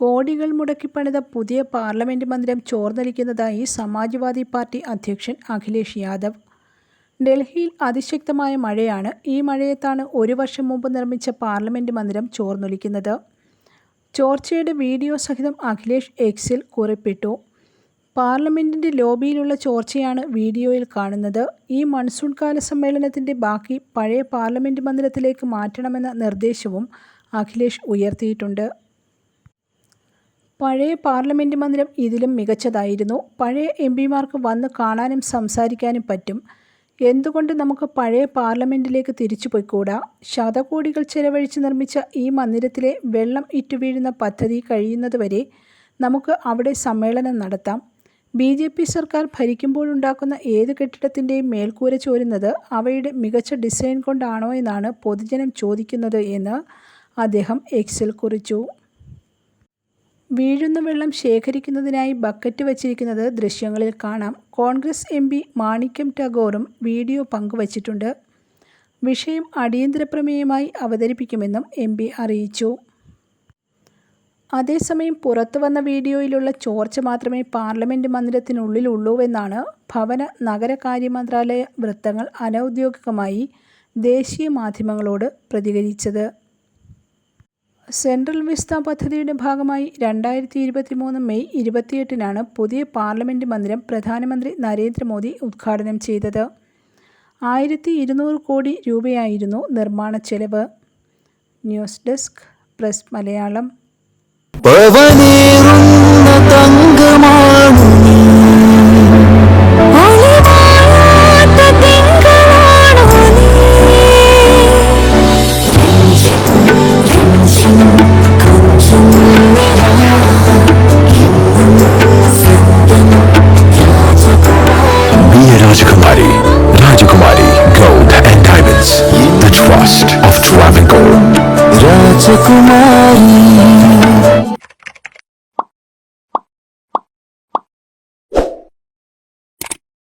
കോടികൾ മുടക്കി പണിത പുതിയ പാർലമെന്റ് മന്ദിരം ചോർന്നൊലിക്കുന്നതായി സമാജ്വാദി പാർട്ടി അധ്യക്ഷൻ അഖിലേഷ് യാദവ്. ഡൽഹിയിൽ അതിശക്തമായ മഴയാണ്. ഈ മഴയത്താണ് ഒരു വർഷം മുമ്പ് നിർമ്മിച്ച പാർലമെന്റ് മന്ദിരം ചോർന്നൊലിക്കുന്നത്. ചോർച്ചയുടെ വീഡിയോ സഹിതം അഖിലേഷ് എക്സിൽ കുറിപ്പിട്ടു. പാർലമെന്റിന്റെ ലോബിയിലുള്ള ചോർച്ചയാണ് വീഡിയോയിൽ കാണുന്നത്. ഈ മൺസൂൺ കാല സമ്മേളനത്തിന്റെ ബാക്കി പഴയ പാർലമെന്റ് മന്ദിരത്തിലേക്ക് മാറ്റണമെന്ന നിർദ്ദേശവും അഖിലേഷ് ഉയർത്തിയിട്ടുണ്ട്. പഴയ പാർലമെന്റ് മന്ദിരം ഇതിലും മികച്ചതായിരുന്നു. പഴയ എം പിമാർക്ക് വന്ന് കാണാനും സംസാരിക്കാനും പറ്റും. എന്തുകൊണ്ട് നമുക്ക് പഴയ പാർലമെന്റിലേക്ക് തിരിച്ചു പോയിക്കൂടാ? ശതകോടികൾ ചെലവഴിച്ച് നിർമ്മിച്ച ഈ മന്ദിരത്തിലെ വെള്ളം ഇറ്റുവീഴുന്ന പദ്ധതി കഴിയുന്നതുവരെ നമുക്ക് അവിടെ സമ്മേളനം നടത്താം. ബി ജെ പി സർക്കാർ ഭരിക്കുമ്പോഴുണ്ടാക്കുന്ന ഏത് കെട്ടിടത്തിന്റെയും മേൽക്കൂര ചോരുന്നത് അവയുടെ മികച്ച ഡിസൈൻ കൊണ്ടാണോ എന്നാണ് പൊതുജനം ചോദിക്കുന്നത് എന്ന് അദ്ദേഹം എക്സിൽ കുറിച്ചു. വീഴുന്ന വെള്ളം ശേഖരിക്കുന്നതിനായി ബക്കറ്റ് വച്ചിരിക്കുന്നത് ദൃശ്യങ്ങളിൽ കാണാം. കോൺഗ്രസ് എം പി മാണിക്യം ടാഗോറും വീഡിയോ പങ്കുവച്ചിട്ടുണ്ട്. വിഷയം അടിയന്തര പ്രമേയമായി അവതരിപ്പിക്കുമെന്നും എം പി അറിയിച്ചു. അതേസമയം പുറത്തു വന്ന വീഡിയോയിലുള്ള ചോർച്ച മാത്രമേ പാർലമെന്റ് മന്ദിരത്തിനുള്ളിലുള്ളൂവെന്നാണ് ഭവന നഗരകാര്യ മന്ത്രാലയ വൃത്തങ്ങൾ അനൗദ്യോഗികമായി ദേശീയ മാധ്യമങ്ങളോട് പ്രതികരിച്ചത്. സെൻട്രൽ വിസ്ത പദ്ധതിയുടെ ഭാഗമായി രണ്ടായിരത്തി ഇരുപത്തി മൂന്ന് മെയ് ഇരുപത്തിയെട്ടിനാണ് പുതിയ പാർലമെന്റ് മന്ദിരം പ്രധാനമന്ത്രി നരേന്ദ്രമോദി ഉദ്ഘാടനം ചെയ്തത്. ആയിരത്തി ഇരുന്നൂറ് കോടി രൂപയായിരുന്നു നിർമ്മാണ ചെലവ്. News desk press Malayalam. राजकुमारी